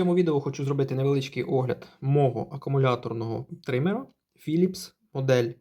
цьому відео хочу зробити невеличкий огляд мого акумуляторного тримера Philips модель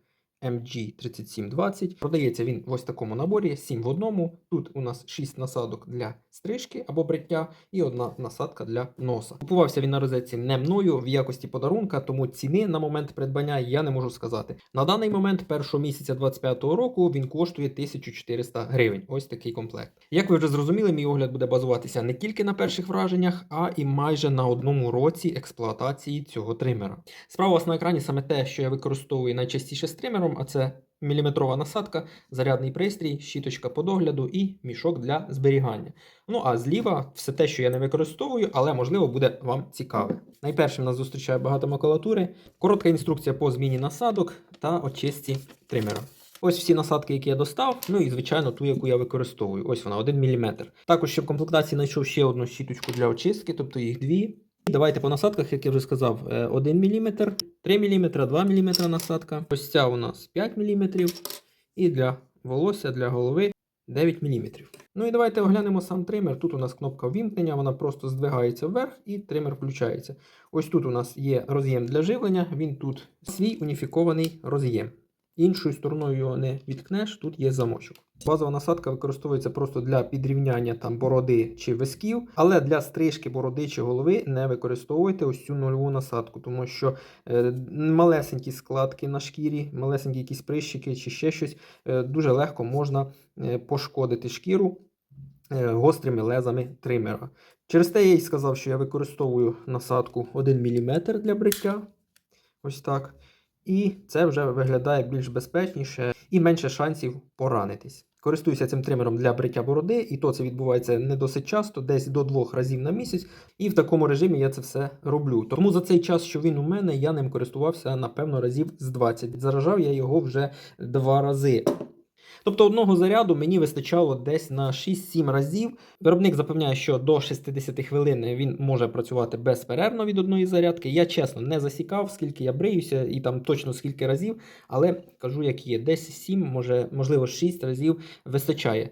MG3720. Продається він в ось такому наборі 7 в одному. Тут у нас 6 насадок для стрижки або бриття і одна насадка для носа. Купувався він на розетці не мною в якості подарунка, тому ціни на момент придбання я не можу сказати. На даний момент першого місяця 25-го року він коштує 1400 гривень. Ось такий комплект. Як ви вже зрозуміли, мій огляд буде базуватися не тільки на перших враженнях, а і майже на одному році експлуатації цього тримера. Справа у вас на екрані саме те, що я використовую найчастіше з тримером, а це міліметрова насадка, зарядний пристрій, щіточка по догляду і мішок для зберігання. Ну а зліва все те, що я не використовую, але можливо буде вам цікаве. Найпершим нас зустрічає багато макулатури, коротка інструкція по зміні насадок та очистці тримера. Ось всі насадки, які я достав, ну і звичайно ту, яку я використовую. Ось вона, 1 мм. Також ще в комплектації знайшов ще одну щіточку для очистки, тобто їх дві. Давайте по насадках, як я вже сказав, 1 мм, 3 мм, 2 мм насадка. Ось ця у нас 5 мм. І для волосся, для голови 9 мм. Ну і давайте оглянемо сам тример. Тут у нас кнопка ввімкнення, вона просто здвигається вверх і тример включається. Ось тут у нас є роз'єм для живлення, він тут свій уніфікований роз'єм. Іншою стороною його не відкнеш, тут є замочок. Базова насадка використовується просто для підрівняння там бороди чи висків, але для стрижки бороди чи голови не використовуйте ось цю нульову насадку, тому що е, малесенькі складки на шкірі, малесенькі якісь прищики чи ще щось е, дуже легко можна е, пошкодити шкіру гострими лезами тримера. Через те я й сказав, що я використовую насадку 1 мм для бриття. Ось так. І це вже виглядає більш безпечніше і менше шансів поранитись. Користуюся цим тримером для бриття бороди, і то це відбувається не досить часто, десь до двох разів на місяць. І в такому режимі я це все роблю. Тому за цей час, що він у мене, я ним користувався напевно разів з 20. Заражав я його вже два рази. Тобто одного заряду мені вистачало десь на 6-7 разів. Виробник запевняє, що до 60 хвилин він може працювати безперервно від одної зарядки. Я чесно не засікав, скільки я бриюся і там точно скільки разів, але кажу, як є, десь 7, може, можливо, 6 разів вистачає.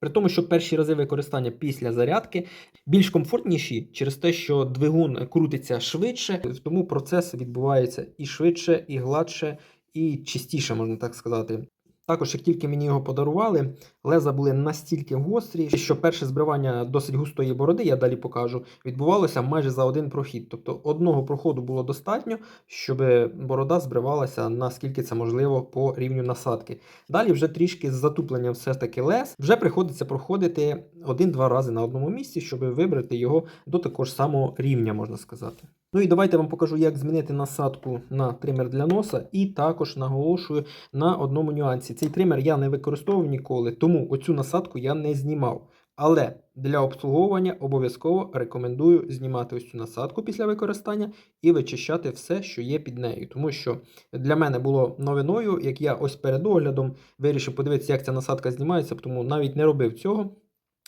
При тому, що перші рази використання після зарядки більш комфортніші через те, що двигун крутиться швидше, тому процес відбувається і швидше, і гладше, і чистіше, можна так сказати. Також, як тільки мені його подарували, леза були настільки гострі, що перше збривання досить густої бороди, я далі покажу, відбувалося майже за один прохід. Тобто одного проходу було достатньо, щоб борода збривалася наскільки це можливо по рівню насадки. Далі вже трішки з затупленням все ж таки лез, вже приходиться проходити один-два рази на одному місці, щоб вибрати його до такого ж самого рівня, можна сказати. Ну і давайте вам покажу, як змінити насадку на тример для носа, і також наголошую на одному нюансі. Цей тример я не використовував ніколи, тому оцю насадку я не знімав. Але для обслуговування обов'язково рекомендую знімати ось цю насадку після використання і вичищати все, що є під нею. Тому що для мене було новиною, як я ось перед оглядом вирішив подивитися, як ця насадка знімається, тому навіть не робив цього.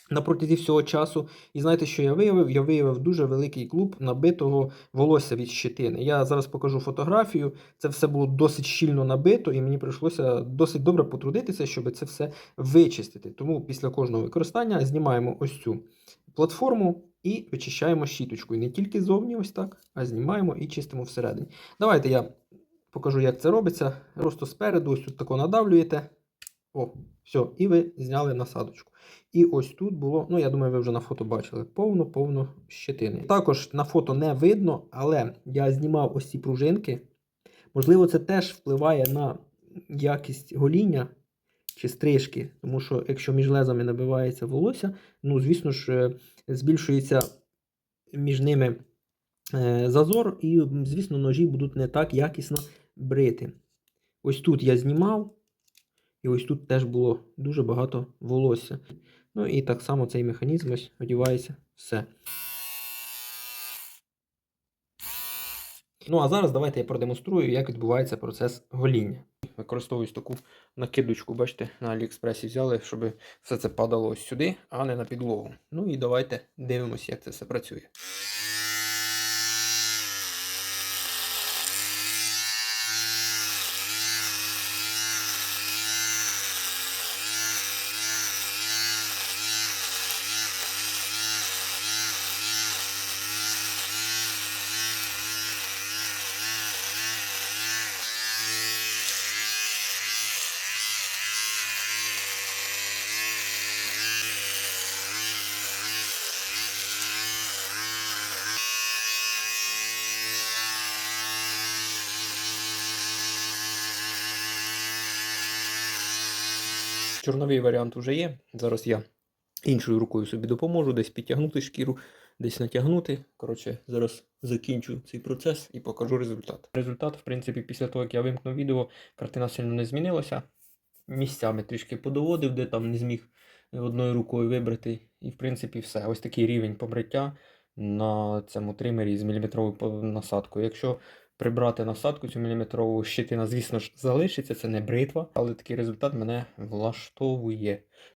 На протязі всього часу, і знаєте, що я виявив? Я виявив дуже великий клуб набитого волосся від щитини. Я зараз покажу фотографію. Це все було досить щільно набито, і мені прийшлося досить добре потрудитися, щоб це все вичистити. Тому після кожного використання знімаємо ось цю платформу і вичищаємо щіточкою. Не тільки зовні, ось так, а знімаємо і чистимо всередині. Давайте я покажу, як це робиться. Просто спереду, ось тут тако надавлюєте. О, все, і ви зняли насадочку. І ось тут було, ну я думаю, ви вже на фото бачили, повно-повно щетини. Також на фото не видно, але я знімав ось ці пружинки. Можливо, це теж впливає на якість гоління чи стрижки, тому що якщо між лезами набивається волосся, ну, звісно ж, е, збільшується між ними е, зазор, і, звісно, ножі будуть не так якісно брити. Ось тут я знімав. І ось тут теж було дуже багато волосся. Ну і так само цей механізм ось одівається все. Ну, а зараз давайте я продемонструю, як відбувається процес гоління. Використовую таку накидочку, бачите, на Аліекспресі взяли, щоб все це падало ось сюди, а не на підлогу. Ну і давайте дивимося, як це все працює. Чорновий варіант вже є. Зараз я іншою рукою собі допоможу, десь підтягнути шкіру, десь натягнути. Коротше, зараз закінчу цей процес і покажу результат. Результат, в принципі, після того, як я вимкнув відео, картина сильно не змінилася. Місцями трішки подоводив, де там не зміг одною рукою вибрати. І, в принципі, все. Ось такий рівень побриття на цьому тримері з міліметровою насадкою. Якщо прибрати насадку цю міліметрову, щитина, звісно ж, залишиться, це не бритва, але такий результат мене влаштовує.